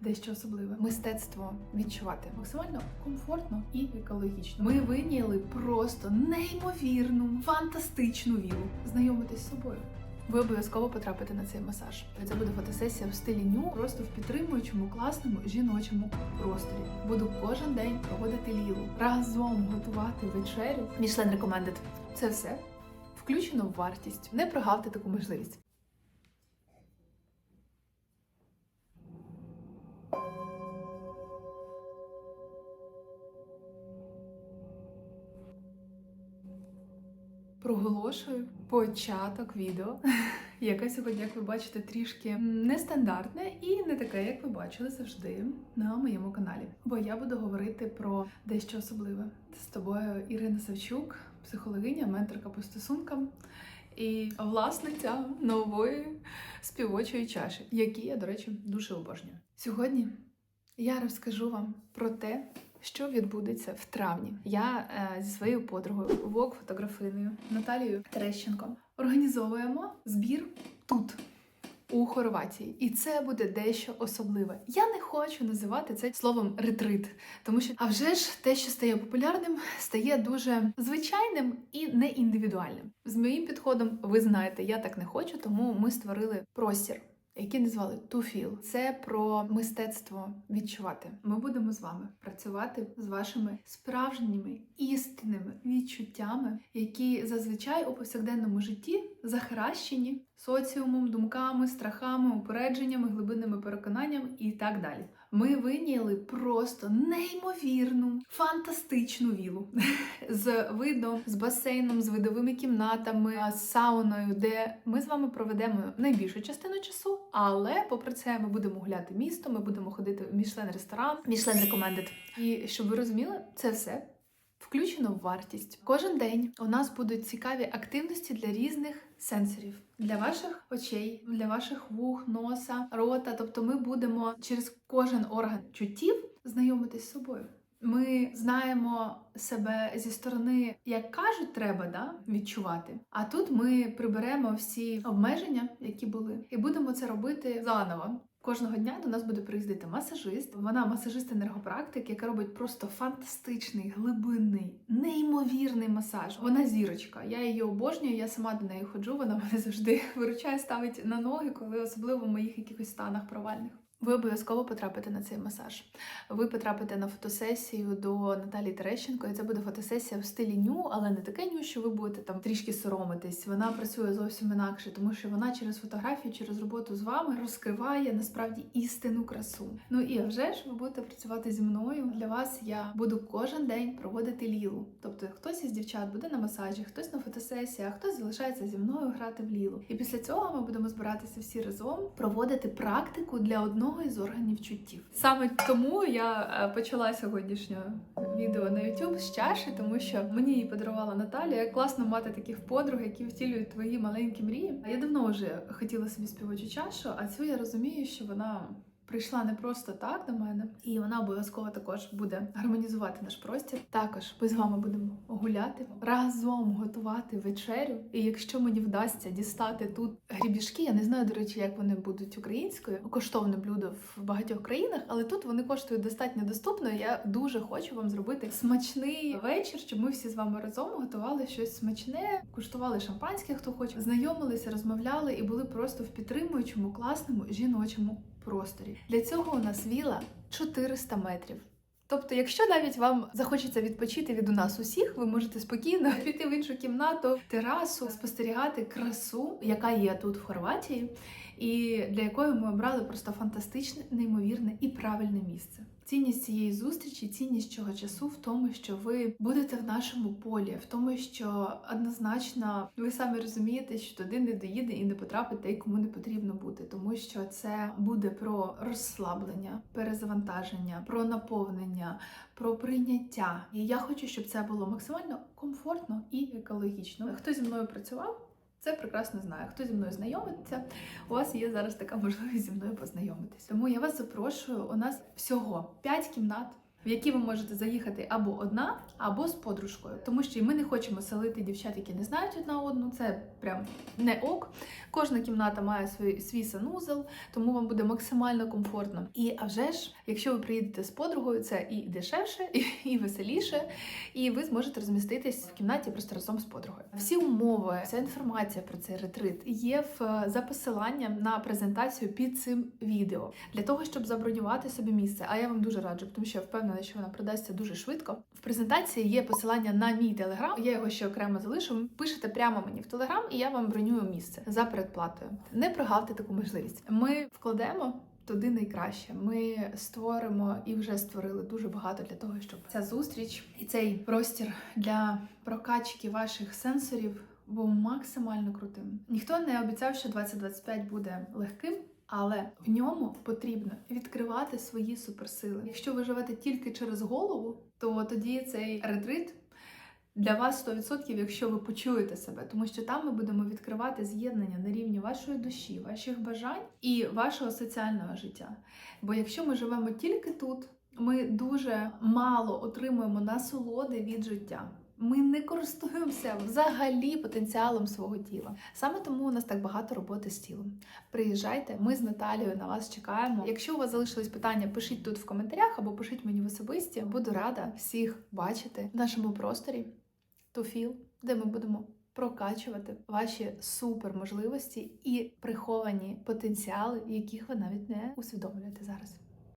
дещо особливе. Мистецтво відчувати максимально комфортно і екологічно. Ми виняли просто неймовірну, фантастичну вілу. Знайомитись з собою. Ви обов'язково потрапите на цей масаж. Це буде фотосесія в стилі ню, просто в підтримуючому, класному жіночому просторі. Буду кожен день проводити лілу, разом готувати вечерю. Мішлен Recommended. Це все включено в вартість. Не прогавте таку можливість. Проголошую початок відео, яке сьогодні, як ви бачите, трішки нестандартне і не таке, як ви бачили завжди на моєму каналі. Бо я буду говорити про дещо особливе. З тобою Ірина Савчук, психологиня, менторка по стосункам і власниця нової співочої чаші, які я, до речі, дуже обожнюю. Сьогодні я розкажу вам про те, що відбудеться в травні. Я е, зі своєю подругою, вок-фотографиною Наталією Терещенко організовуємо збір тут. У Хорватії, і це буде дещо особливе. Я не хочу називати це словом ретрит, тому що а вже ж те, що стає популярним, стає дуже звичайним і не індивідуальним. З моїм підходом, ви знаєте, я так не хочу, тому ми створили простір які назвали To Feel. Це про мистецтво відчувати. Ми будемо з вами працювати з вашими справжніми істинними відчуттями, які зазвичай у повсякденному житті захаращені соціумом, думками, страхами, упередженнями, глибинними переконанням і так далі. Ми виняли просто неймовірну, фантастичну вілу з видом, з басейном, з видовими кімнатами, з сауною, де ми з вами проведемо найбільшу частину часу. Але попри це, ми будемо гуляти місто, ми будемо ходити в Мішлен ресторан, Мішлен рекомендед. І щоб ви розуміли, це все. Включено в вартість. Кожен день у нас будуть цікаві активності для різних сенсорів, для ваших очей, для ваших вух, носа, рота. Тобто, ми будемо через кожен орган чуттів знайомитись з собою. Ми знаємо себе зі сторони, як кажуть, треба да, відчувати. А тут ми приберемо всі обмеження, які були, і будемо це робити заново. Кожного дня до нас буде приїздити масажист. Вона масажист-енергопрактик, яка робить просто фантастичний, глибинний, неймовірний масаж. Вона зірочка. Я її обожнюю. Я сама до неї ходжу. Вона мене завжди виручає, ставить на ноги, коли особливо в моїх якихось станах провальних. Ви обов'язково потрапите на цей масаж. Ви потрапите на фотосесію до Наталії Терещенко, і це буде фотосесія в стилі ню, але не таке ню, що ви будете там трішки соромитись. Вона працює зовсім інакше, тому що вона через фотографію, через роботу з вами розкриває насправді істинну красу. Ну і вже ж ви будете працювати зі мною. Для вас я буду кожен день проводити лілу. Тобто, хтось із дівчат буде на масажі, хтось на фотосесії, а хтось залишається зі мною грати в лілу. І після цього ми будемо збиратися всі разом, проводити практику для одного одного із органів чуттів. Саме тому я е, почала сьогоднішнє відео на YouTube з чаші, тому що мені її подарувала Наталія. Класно мати таких подруг, які втілюють твої маленькі мрії. Я давно вже хотіла собі співочу чашу, а цю я розумію, що вона прийшла не просто так до мене, і вона обов'язково також буде гармонізувати наш простір. Також ми з вами будемо гуляти, разом готувати вечерю. І якщо мені вдасться дістати тут грібішки, я не знаю, до речі, як вони будуть українською, коштовне блюдо в багатьох країнах, але тут вони коштують достатньо доступно. Я дуже хочу вам зробити смачний вечір, щоб ми всі з вами разом готували щось смачне, куштували шампанське, хто хоче, знайомилися, розмовляли і були просто в підтримуючому, класному жіночому просторі. Для цього у нас віла 400 метрів. Тобто, якщо навіть вам захочеться відпочити від у нас усіх, ви можете спокійно піти в іншу кімнату, терасу, спостерігати красу, яка є тут в Хорватії, і для якої ми обрали просто фантастичне, неймовірне і правильне місце. Цінність цієї зустрічі, цінність цього часу в тому, що ви будете в нашому полі, в тому, що однозначно ви самі розумієте, що туди не доїде і не потрапить той, кому не потрібно бути, тому що це буде про розслаблення, перезавантаження, про наповнення, про прийняття. І я хочу, щоб це було максимально комфортно і екологічно. Хто зі мною працював? Це прекрасно знаю. Хто зі мною знайомиться, у вас є зараз така можливість зі мною познайомитись. Тому я вас запрошую. У нас всього 5 кімнат. В які ви можете заїхати або одна, або з подружкою. Тому що ми не хочемо селити дівчат, які не знають одна одну. Це прям не ок. Кожна кімната має свій, свій санузел, тому вам буде максимально комфортно. І а вже ж, якщо ви приїдете з подругою, це і дешевше, і, і веселіше, і ви зможете розміститись в кімнаті просто разом з подругою. Всі умови, вся інформація про цей ретрит є в за посиланням на презентацію під цим відео для того, щоб забронювати собі місце. А я вам дуже раджу, тому що я впевнена, що вона продасться дуже швидко. В презентації є посилання на мій телеграм. Я його ще окремо залишу. Пишете прямо мені в телеграм, і я вам бронюю місце за передплатою. Не прогавте таку можливість. Ми вкладемо. Туди найкраще. Ми створимо і вже створили дуже багато для того, щоб ця зустріч і цей простір для прокачки ваших сенсорів був максимально крутим. Ніхто не обіцяв, що 2025 буде легким. Але в ньому потрібно відкривати свої суперсили. Якщо ви живете тільки через голову, то тоді цей ретрит для вас 100%, якщо ви почуєте себе, тому що там ми будемо відкривати з'єднання на рівні вашої душі, ваших бажань і вашого соціального життя. Бо якщо ми живемо тільки тут, ми дуже мало отримуємо насолоди від життя. Ми не користуємося взагалі потенціалом свого тіла. Саме тому у нас так багато роботи з тілом. Приїжджайте, ми з Наталією на вас чекаємо. Якщо у вас залишились питання, пишіть тут в коментарях або пишіть мені в особисті. Буду рада всіх бачити в нашому просторі feel, де ми будемо прокачувати ваші суперможливості і приховані потенціали, яких ви навіть не усвідомлюєте зараз.